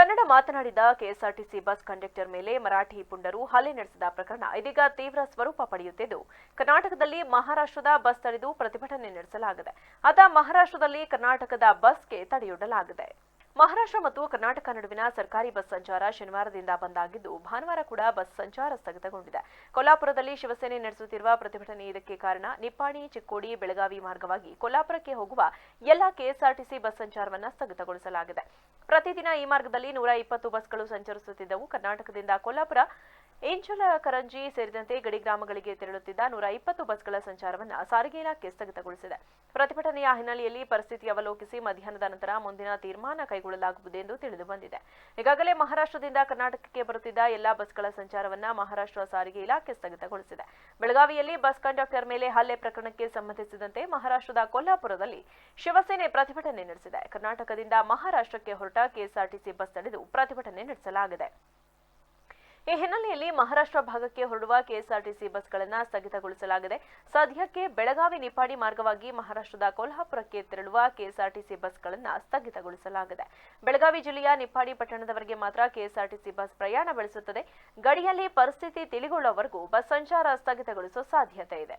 ಕನ್ನಡ ಮಾತನಾಡಿದ KSRTC bus conductor ಮೇಲೆ ಮರಾಠಿ ಪುಂಡರು ಹಲ್ಲೆ ನಡೆಸಿದ ಪ್ರಕರಣ ಇದೀಗ ತೀವ್ರ ಸ್ವರೂಪ ಪಡೆಯುತ್ತಿದ್ದು, ಕರ್ನಾಟಕದಲ್ಲಿ ಮಹಾರಾಷ್ಟ್ರದ ಬಸ್ ತಡೆದು ಪ್ರತಿಭಟನೆ ನಡೆಸಲಾಗಿದೆ. ಅದ ಮಹಾರಾಷ್ಟ್ರದಲ್ಲಿ ಕರ್ನಾಟಕದ ಬಸ್ಗೆ ತಡೆಯೊಡ್ಡಲಾಗಿದೆ. ಮಹಾರಾಷ್ಟ್ರ ಮತ್ತು ಕರ್ನಾಟಕ ನಡುವಿನ ಸರ್ಕಾರಿ ಬಸ್ ಸಂಚಾರ ಶನಿವಾರದಿಂದ ಬಂದಾಗಿದ್ದು ಭಾನುವಾರ ಕೂಡ ಬಸ್ ಸಂಚಾರ ಸ್ಥಗಿತಗೊಂಡಿದೆ. ಕೊಲ್ಲಾಪುರದಲ್ಲಿ ಶಿವಸೇನೆ ನಡೆಸುತ್ತಿರುವ ಪ್ರತಿಭಟನೆ ಇದಕ್ಕೆ ಕಾರಣ ನಿಪ್ಪಾಣಿ, ಚಿಕ್ಕೋಡಿ, ಬೆಳಗಾವಿ ಮಾರ್ಗವಾಗಿ ಕೊಲ್ಲಾಪುರಕ್ಕೆ ಹೋಗುವ ಎಲ್ಲ ಕೆಎಸ್ಆರ್ಟಿಸಿ ಬಸ್ ಸಂಚಾರವನ್ನು ಸ್ಥಗಿತಗೊಳಿಸಲಾಗಿದೆ. ಪ್ರತಿದಿನ ಈ ಮಾರ್ಗದಲ್ಲಿ ನೂರ ಇಪ್ಪತ್ತು ಬಸ್ಗಳು ಸಂಚರಿಸುತ್ತಿದ್ದವು. ಕರ್ನಾಟಕದಿಂದ ಕೊಲ್ಲಾಪುರ ಇಂಚಲ ಕರಂಜಿ ಸೇರಿದಂತೆ ಗಡಿ ಗ್ರಾಮಗಳಿಗೆ ತೆರಳುತ್ತಿದ್ದ ನೂರ ಇಪ್ಪತ್ತು ಬಸ್ಗಳ ಸಂಚಾರವನ್ನು ಸಾರಿಗೆ ಇಲಾಖೆ ಸ್ಥಗಿತಗೊಳಿಸಿದೆ. ಪ್ರತಿಭಟನೆಯ ಹಿನ್ನೆಲೆಯಲ್ಲಿ ಪರಿಸ್ಥಿತಿ ಅವಲೋಕಿಸಿ ಮಧ್ಯಾಹ್ನದ ನಂತರ ಮುಂದಿನ ತೀರ್ಮಾನ ಕೈಗೊಳ್ಳಲಾಗುವುದು ಎಂದು ತಿಳಿದು ಬಂದಿದೆ. ಈಗಾಗಲೇ ಮಹಾರಾಷ್ಟ್ರದಿಂದ ಕರ್ನಾಟಕಕ್ಕೆ ಬರುತ್ತಿದ್ದ ಎಲ್ಲಾ ಬಸ್ಗಳ ಸಂಚಾರವನ್ನು ಮಹಾರಾಷ್ಟ್ರ ಸಾರಿಗೆ ಇಲಾಖೆ ಸ್ಥಗಿತಗೊಳಿಸಿದೆ. ಬೆಳಗಾವಿಯಲ್ಲಿ ಬಸ್ ಕಂಡಕ್ಟರ್ ಮೇಲೆ ಹಲ್ಲೆ ಪ್ರಕರಣಕ್ಕೆ ಸಂಬಂಧಿಸಿದಂತೆ ಮಹಾರಾಷ್ಟ್ರದ ಕೊಲ್ಲಾಪುರದಲ್ಲಿ ಶಿವಸೇನೆ ಪ್ರತಿಭಟನೆ ನಡೆಸಿದೆ. ಕರ್ನಾಟಕದಿಂದ ಮಹಾರಾಷ್ಟ್ರಕ್ಕೆ ಹೊರಟ ಕೆಎಸ್ಆರ್ಟಿಸಿ ಬಸ್ ತಡೆದು ಪ್ರತಿಭಟನೆ ನಡೆಸಲಾಗಿದೆ. ಈ ಹಿನ್ನೆಲೆಯಲ್ಲಿ ಮಹಾರಾಷ್ಟ್ರ ಭಾಗಕ್ಕೆ ಹೊರಡುವ ಕೆಎಸ್ಆರ್ಟಿಸಿ ಬಸ್ಗಳನ್ನು ಸ್ಥಗಿತಗೊಳಿಸಲಾಗಿದೆ. ಸದ್ಯಕ್ಕೆ ಬೆಳಗಾವಿ ನಿಪಾಡಿ ಮಾರ್ಗವಾಗಿ ಮಹಾರಾಷ್ಟ್ರದ ಕೊಲ್ಹಾಪುರಕ್ಕೆ ತೆರಳುವ ಕೆಎಸ್ಆರ್ಟಿಸಿ ಬಸ್ಗಳನ್ನು ಸ್ಥಗಿತಗೊಳಿಸಲಾಗಿದೆ. ಬೆಳಗಾವಿ ಜಿಲ್ಲೆಯ ನಿಪ್ಪಾಡಿ ಪಟ್ಟಣದವರೆಗೆ ಮಾತ್ರ ಕೆಎಸ್ಆರ್ಟಿಸಿ ಬಸ್ ಪ್ರಯಾಣ ಬೆಳೆಸುತ್ತದೆ. ಗಡಿಯಲ್ಲಿ ಪರಿಸ್ಥಿತಿ ತಿಳಿಗೊಳ್ಳುವವರೆಗೂ ಬಸ್ ಸಂಚಾರ ಸ್ಥಗಿತಗೊಳಿಸುವ ಸಾಧ್ಯತೆ ಇದೆ.